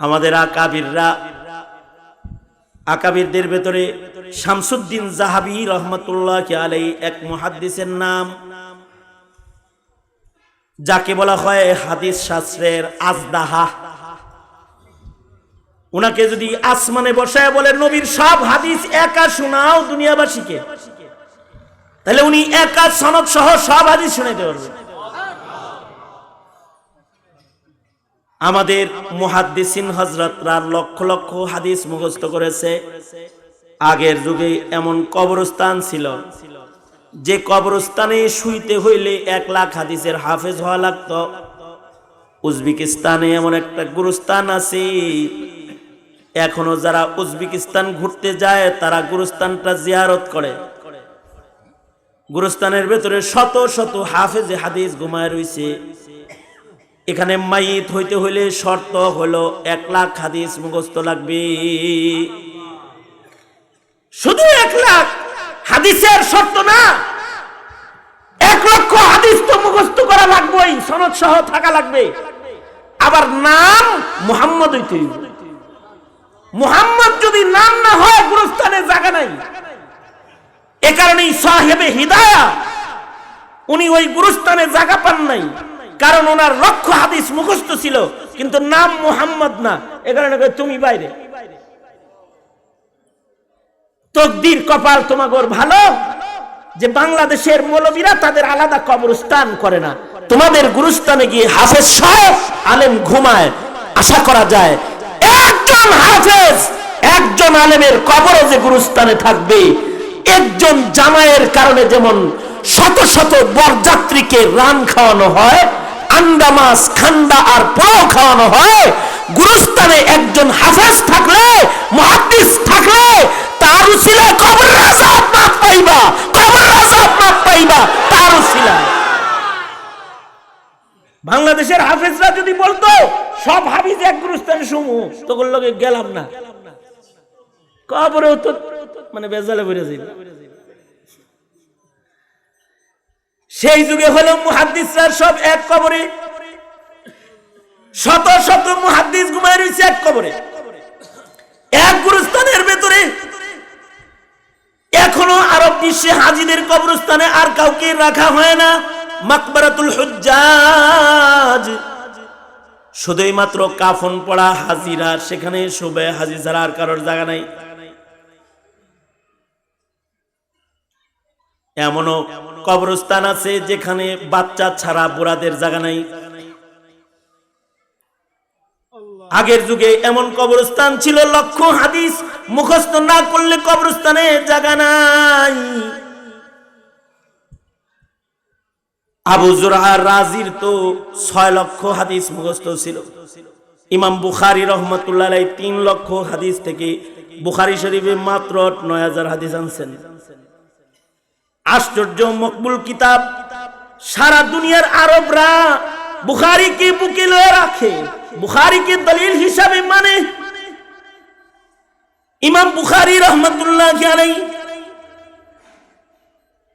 আমাদের আকাবিররা, আকাবিরদের ভেতরে শামসুদ্দিন জাহাবি রহমতুল্লাহ আলাই এক মুহাদ্দিসের নাম, যাকে বলা হয় হাদিস শাস্ত্রের আজদাহা। ওনাকে যদি আসমানে বসায় বলে, নবীর সব হাদিস একা শোনাও দুনিয়াবাসীকে। তাহলে উনি একা সনদ সহ সব হাদিস শুনে পারবেন। আমাদের মুহাদ্দিসিন হজরতরা লক্ষ লক্ষ হাদিস মুখস্থ করেছে। আগের যুগে এমন কবরস্থান ছিল, যে কবরস্থানে শুইতে হইলে এক লাখ হাদিসের হাফেজ হওয়া লাগতো। উজবেকিস্তানে এমন একটা গুরুস্থান আছে, এখনও যারা উজবেকিস্তান ঘুরতে যায়, তারা গুরুস্থানটা জিয়ারত করে। গুরুস্থানের ভেতরে শত শত হাফেজে হাদিস ঘুমায় রইছে। এখানে মাইত হইতে হইলে শর্ত হলো এক লাখ হাদিস মুখস্থ লাগবে। শুধু এক লাখ হাদিসের শর্ত না, এক লক্ষ হাদিস তো মুখস্থ করা লাগবেই, সনদ সহ থাকা লাগবে। আবার নাম মুহাম্মদ হইতে। মুহাম্মদ যদি নাম না হয়, গুরুস্থানে জায়গা নাই। এ কারণেই সাহেবে হিদায়া, উনি ওই গুরুস্থানে জায়গা পান নাই। কারণ ওনার লক্ষ হাদিস মুখস্থ ছিল, কিন্তু নাম মুহাম্মদ না। এ কারণে তুমি বাইরে। তকদির কপাল তোমাগর ভালো, যে বাংলাদেশের মৌলবীরা তাদের আলাদা কবরস্থান করে না। তোমাদের গুরুস্থানে গিয়ে হাফেজ সাহেব আলেম ঘুমায়, আশা করা যায় একজন হাফেজ, একজন আলেমের কবরও যে গুরুস্থানে থাকবে, একজন জামাইয়ের কারণে যেমন শত শত বরযাত্রীকে রান খাওয়ানো হয় আন্ডা মাছ, খান্ডা আর পোলাও খাওয়ানো হয়। গুরুস্থানে একজন হাফেজ থাকলে, মহাদ্দিস থাকলে, তার উসিলা কবর রাজাব মাপ পাইবা, কবর রাজাব মাপ পাইবা, তার উসিলা বাংলাদেশের হাফেজরা যদি বলতো, সব হাফিজ এক গুরুস্থানে সমূহ তখন লোকে গেলাম না। কবরেও তো মানে বেজালে বেড়ে যাইবে। সেই যুগে হলো মুহাদ্দিসরা সব এক কবরে। শত শত মুহাদ্দিস ঘুমায় রয়েছে এক কবরে। এক গুরুস্থানের ভেতরে। এখনও আরব বিশ্বে হাজিদের কবরস্থানে আর কাউকে রাখা হয় না। মাকবারাতুল হুজ্জাজ। শুধুই মাত্র কাফন পড়া হাজিরা, সেখানে শোবে হাজি ছাড়া আর কারোর জায়গা নাই। এমনও কবরস্থান আছে যেখানে বাচ্চা ছাড়া বুড়াদের জায়গা নাই। আগের যুগে এমন কবরস্থান ছিল, লক্ষ হাদিস মুখস্থ না করলে কবরস্থানে জায়গা নাই। আবু জুরহা রাজির তো ছয় লক্ষ হাদিস মুখস্থ ছিল। ইমাম বুখারি রহমতুল্লাহ তিন লক্ষ হাদিস থেকে বুখারি শরীফে মাত্র নয় হাজার হাদিস আনছেন। আশ্চর্য মকবুল কিতাব। সারা দুনিয়ার আরবরা বুখারিকে বুকে লয়ে রাখে। বুখারিকে দলিল হিসাবে মানে ইমাম বুখারি রহমতুল্লাহ আলাই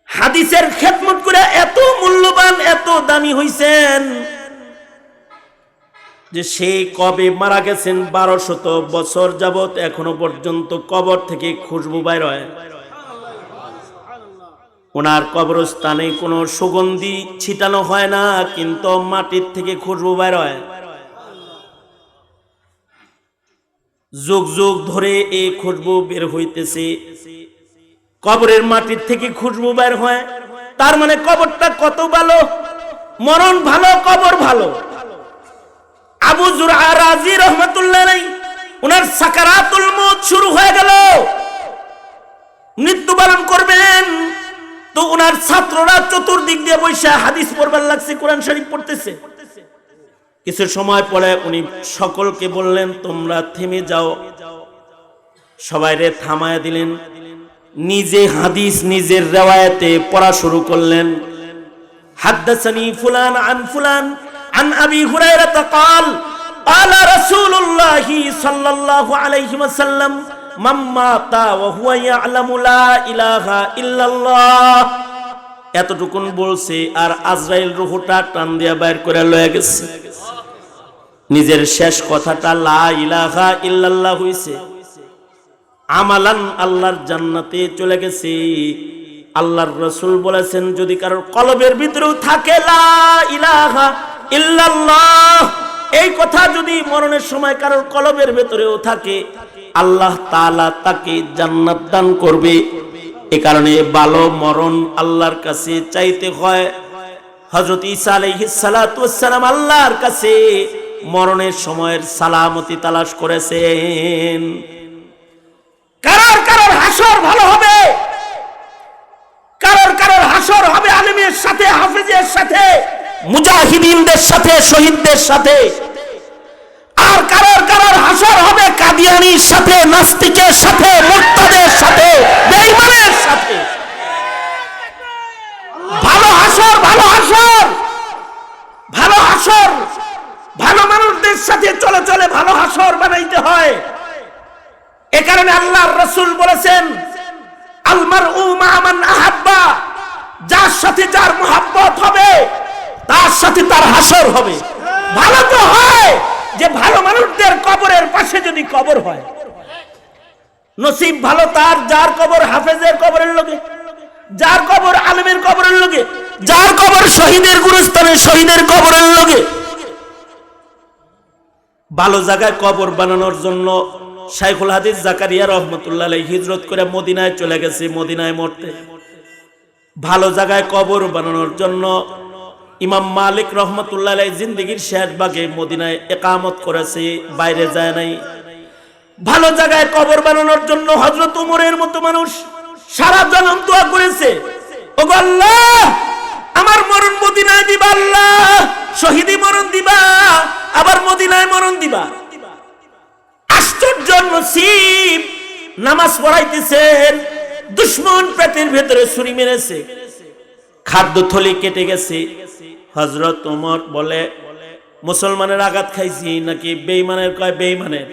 হাদিসের খেদমত করে এত মূল্যবান, এত দামি হইছেন যে সে কবে মারা গেছেন বারো শত বছর যাবত এখনও পর্যন্ত কবর থেকে খুশবু বাইর হয়। ওনার কবরস্থানে কোনো সুগন্ধি ছিটানো হয় না, কিন্তু মাটির থেকে খুশবু বের হয়। যুগ যুগ ধরে এই খুশবু বের হইতেছে। কবরের মাটির থেকে খুশবু বের হয়। তার মানে কবরটা কত ভালো? মরণ ভালো, কবর ভালো। আবু জুরা রাজি রহমতুল্লাহ ওনার সাকারাতুল মত শুরু হয়ে গেল। মৃত্যুবরণ করবেন। তো ওনার ছাত্ররা চতুর্দিক দিয়ে বৈশা হাদিস পড়বার লাগছে কোরআন শরীফ পড়তেছে কিছু সময় পরে উনি সকলকে বললেন তোমরা থেমে যাও সবাই রে থামায় দিলেন নিজে হাদিস নিজের রেওয়ায়তে পড়া শুরু করলেন হাদ্দাসানি ফুলান আন ফুলান আন আবি হুরায়রা قال قال رسول الله صلى الله عليه وسلم এতটুকুন বলছে আর আজরাইল রুহুটা টান দিয়া বাইর করে লয়ে গেছে। নিজের শেষ কথাটা লা ইলাহা ইল্লাল্লাহ হইছে। আমালান আল্লাহর জান্নাতে চলে গেছে। আল্লাহর রসুল বলেছেন, যদি কারোর কলবের ভিতরেও থাকে লা ইলাহা ইল্লাল্লাহ এই কথা যদি মরণের সময় কারোর কলবের ভেতরেও থাকে, আল্লাহ তাআলা তাকে জান্নাত দান করবে। এ কারণে ভালো মরণ আল্লাহর কাছে চাইতে হয়। হজরত ঈসা আলাইহিস আল্লাহর কাছে মরণের সময়ের সালামতি তালাশ করেছেন। কারোর কারোর হাসর ভালো হবে। কারোর কারোর হাসর হবে আলিমের সাথে, হাফিজের সাথে। মুজাহিদিনদের সাথে, শহীদদের সাথে। আর কারোর কারোর হাসর হবে কাদিয়ানির সাথে, নাস্তিকের সাথে মুক্তাদের সাথে, বেঈমানের সাথে। ভালো হাসর ভালো হাসর ভালো হাসর, ভালো মানুষদের সাথে চলে চলে ভালো হাসর বানাইতে হয়। এ কারণে আল্লাহর রসুল বলেছেন আলমার উমান আহাব্বা যার সাথে যার মোহাব্বত হবে তার সাথে তার হাসর হবে। ভালো তো হয় যে ভালো মানুষদের কবরের পাশে যদি কবর হয়। নসিব ভালো তার, যার কবর হাফেজের কবরের লোকে, যার কবর আলমের কবরের লোকে, যার কবর শহীদের গুরুস্থানে, শহীদের কবরের লোকে। ভালো জায়গায় কবর বানানোর জন্য শাইখুল হাদিস জাকারিয়া রহমতুল্লাহ হিজরত করে মদিনায় চলে গেছে, মদিনায় মরতে। ভালো জায়গায় কবর বানানোর জন্য ইমাম মালিক রহমতুল্লাহ জিন্দগির শেষ ভাগে মদিনায় একামত করেছে, বাইরে যায় নাই। ভালো জায়গায় কবর বানানোর জন্য হজরত উমরের মতো মানুষ সারা জনম দোয়া করেছে। ও আল্লাহ, আমার মরণ মদিনায় দিবা আল্লাহ, শহীদি মরণ দিবা, আবার মদিনায় মরণ দিবা। আশ্চর্য নসিব, নামাজ পড়াইতেছেন, দুশ্মন পেটের ভেতরে ছুরি মেরেছে। খাদ্য থলি কেটে গেছে হজরত ওমর বলে, মুসলমানের আঘাত খাইছি নাকি বেইমানের কয় বেইমানের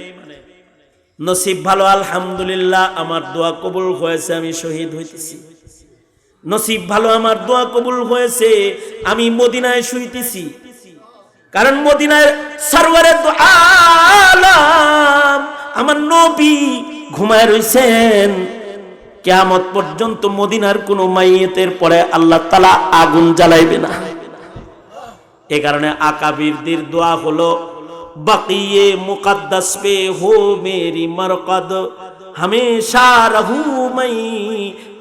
নসিব ভালো, আলহামদুলিল্লাহ, আমার দোয়া কবুল হয়েছে, আমি শহীদ হইতেছি। নসিব ভালো, আমার দোয়া কবুল হয়েছে, আমি মদিনায় শুইতেছি। কারণ মদিনায় সারওয়ারে দো আলাম, আমার নবী ঘুমায় রইছেন। কেয়ামত পর্যন্ত মদিনার কোন মাইয়েতের পরে আল্লাহ তালা আগুন জ্বালাইবে না। এ কারণে আকাবিরদের দোয়া হলো, বাকিয়ে মুকদ্দস পে হো মেরি মরকদ, হমেশা রহু মই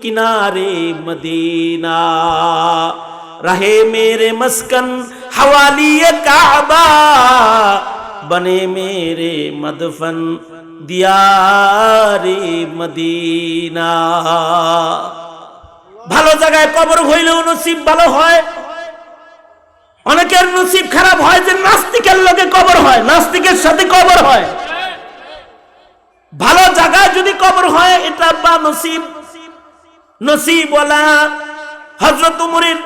কিনারে মদিনা। রহে মেরে মস্কন, হওয়ালি কাবা, বনে মেরে মদফন, দিয়ারে মদিনা। ভালো জায়গায় কবর হইলেও নসিব ভালো হয় অনেকের নসিব খারাপ হয় যে নাস্তিকের লোকে কবর হয়, নাস্তিকের সাথে কবর হয়। ভালো জায়গায় যদি কবর হয়, এটা বা নসিব। নসিব বলা হজরত উমরের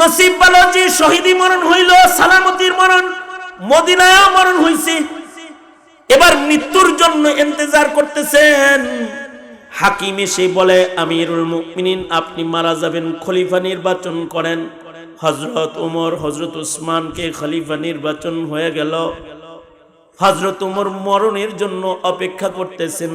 নসিব বলো যে শহীদি মরণ হইল, সালামতির মরণ, মদিনায় মরণ হইছে। এবার মৃত্যুর জন্য ইন্তজার করতেছেন। হাকিম এসে বলে, আমিরুল মুমিনিন, আপনি মারা যাবেন, খলিফা নির্বাচন করেন। হজরত উমর হজরত উসমানকে খলিফা নির্বাচন হয়ে গেল। হজরত উমর মরণের জন্য অপেক্ষা করতেছেন।